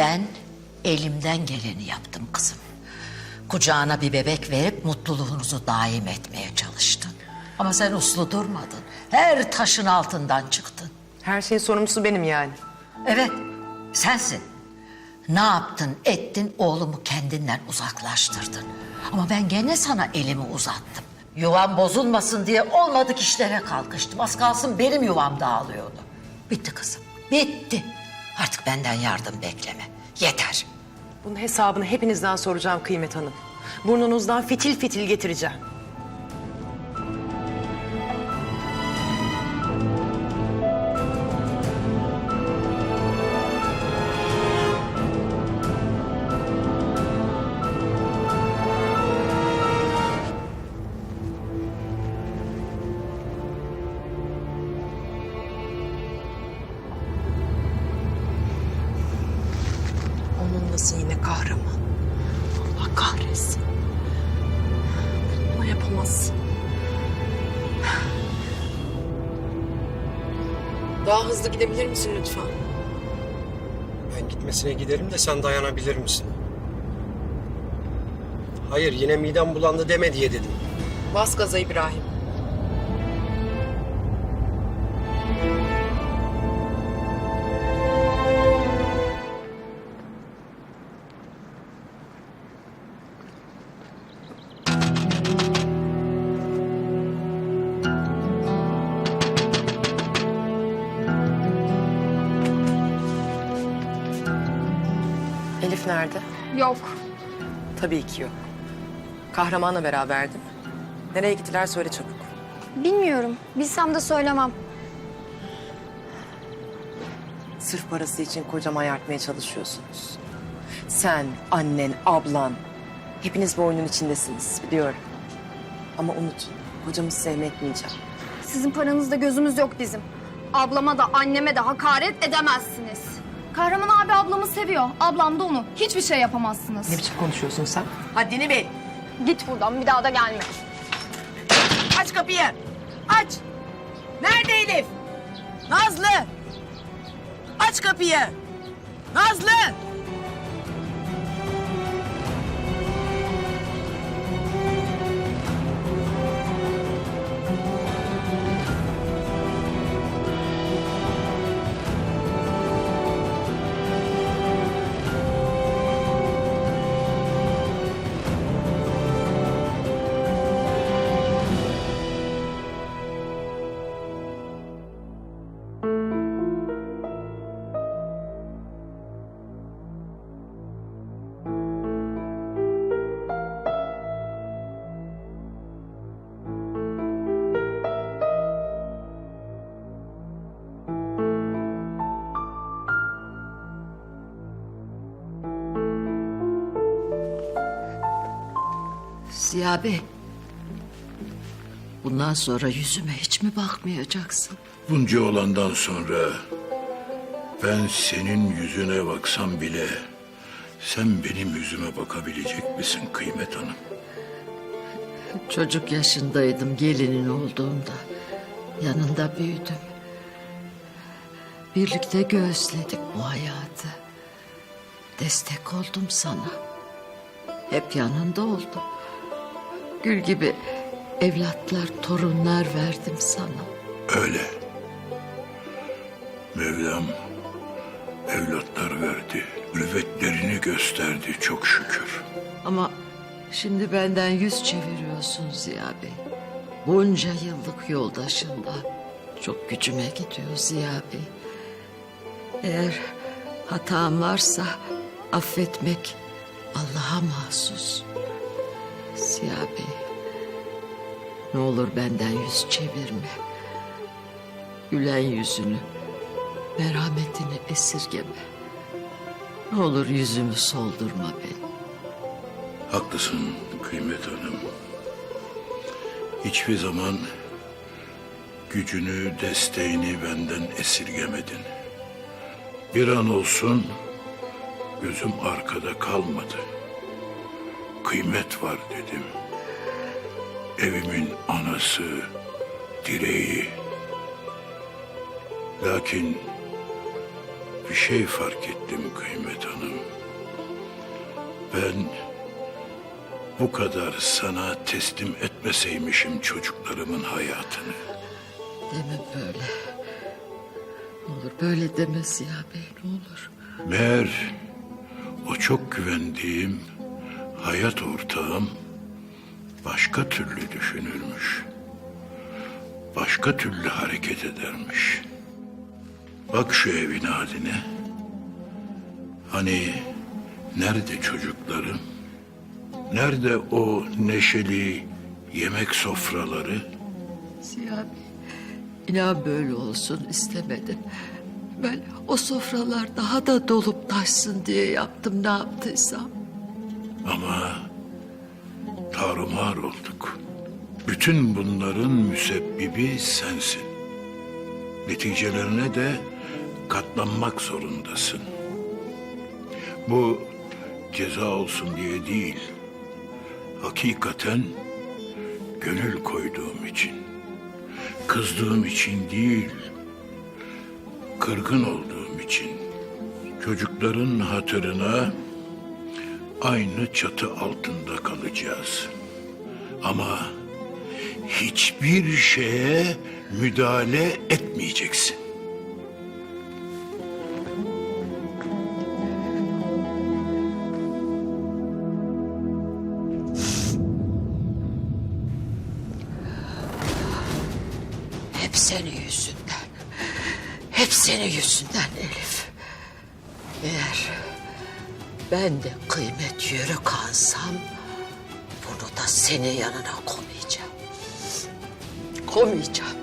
Ben elimden geleni yaptım kızım. Kucağına bir bebek verip mutluluğunuzu daim etmeye çalıştın. Ama sen uslu durmadın. Her taşın altından çıktın. Her şeyin sorumlusu benim yani. Evet, sensin. Ne yaptın, ettin, oğlumu kendinden uzaklaştırdın. Ama ben gene sana elimi uzattım. Yuvam bozulmasın diye olmadık işlere kalkıştım. Az kalsın benim yuvam dağılıyordu. Bitti kızım, bitti. Artık benden yardım bekleme. Yeter. Bunun hesabını hepinizden soracağım Kıymet Hanım. Burnunuzdan fitil fitil getireceğim. Nasıl yine kahraman? Allah kahretsin. Bunu yapamazsın. Daha hızlı gidebilir misin lütfen? Ben gitmesine giderim de sen dayanabilir misin? Hayır yine midem bulandı deme diye dedim. Bas gaza İbrahim. Elif nerede? Yok. Tabii ki yok. Kahramanla beraberdim. Nereye gittiler söyle çabuk. Bilmiyorum. Bilsem de söylemem. Sırf parası için kocama ayartmaya çalışıyorsunuz. Sen, annen, ablan hepiniz bu oyunun içindesiniz biliyorum. Ama unutun kocamı sevmetmeyeceğim. Sizin paranızda gözümüz yok bizim. Ablama da anneme de hakaret edemezsiniz. Kahraman abi ablamı seviyor. Ablam da onu. Hiçbir şey yapamazsınız. Ne biçim konuşuyorsun sen? Haddini bil. Git buradan bir daha da gelme. Aç kapıyı. Aç. Nerede Elif? Nazlı. Aç kapıyı. Nazlı. Ziya Bey, bundan sonra yüzüme hiç mi bakmayacaksın? Bunca olandan sonra ben senin yüzüne baksam bile sen benim yüzüme bakabilecek misin Kıymet Hanım? Çocuk yaşındaydım gelinin olduğumda. Yanında büyüdüm. Birlikte göğüsledik bu hayatı. Destek oldum sana. Hep yanında oldum. Gül gibi evlatlar, torunlar verdim sana. Öyle. Mevlam evlatlar verdi. Ülvetlerini gösterdi çok şükür. Ama şimdi benden yüz çeviriyorsun Ziya Bey. Bunca yıllık yoldaşımla çok gücüme gidiyor Ziya Bey. Eğer hatam varsa affetmek Allah'a mahsus. Ziya Bey, ne olur benden yüz çevirme. Gülen yüzünü, merhametini esirgeme. Ne olur yüzümü soldurma beni. Haklısın Kıymet Hanım. Hiçbir zaman gücünü, desteğini benden esirgemedin. Bir an olsun gözüm arkada kalmadı. Kıymet var dedim. Evimin anası, direği. Lakin bir şey fark ettim Kıymet Hanım. Ben bu kadar sana teslim etmeseymişim çocuklarımın hayatını. Deme böyle. Ne olur böyle deme Ziya Bey ne olur. Meğer o çok güvendiğim hayat ortağım başka türlü düşünürmüş. Başka türlü hareket edermiş. Bak şu evin haline. Hani nerede çocuklarım? Nerede o neşeli yemek sofraları? Ziya Bey inan böyle olsun istemedim. Ben o sofralar daha da dolup taşsın diye yaptım ne yaptıysam. Ama tarumar olduk. Bütün bunların müsebbibi sensin. Neticelerine de katlanmak zorundasın. Bu ceza olsun diye değil. Hakikaten gönül koyduğum için. Kızdığım için değil. Kırgın olduğum için. Çocukların hatırına aynı çatı altında kalacağız. Ama hiçbir şeye müdahale etmeyeceksin. Hep senin yüzünden. Hep senin yüzünden Elif. Eğer ben de kıymet yörü kalsam... ...bunu da senin yanına koymayacağım. Koymayacağım.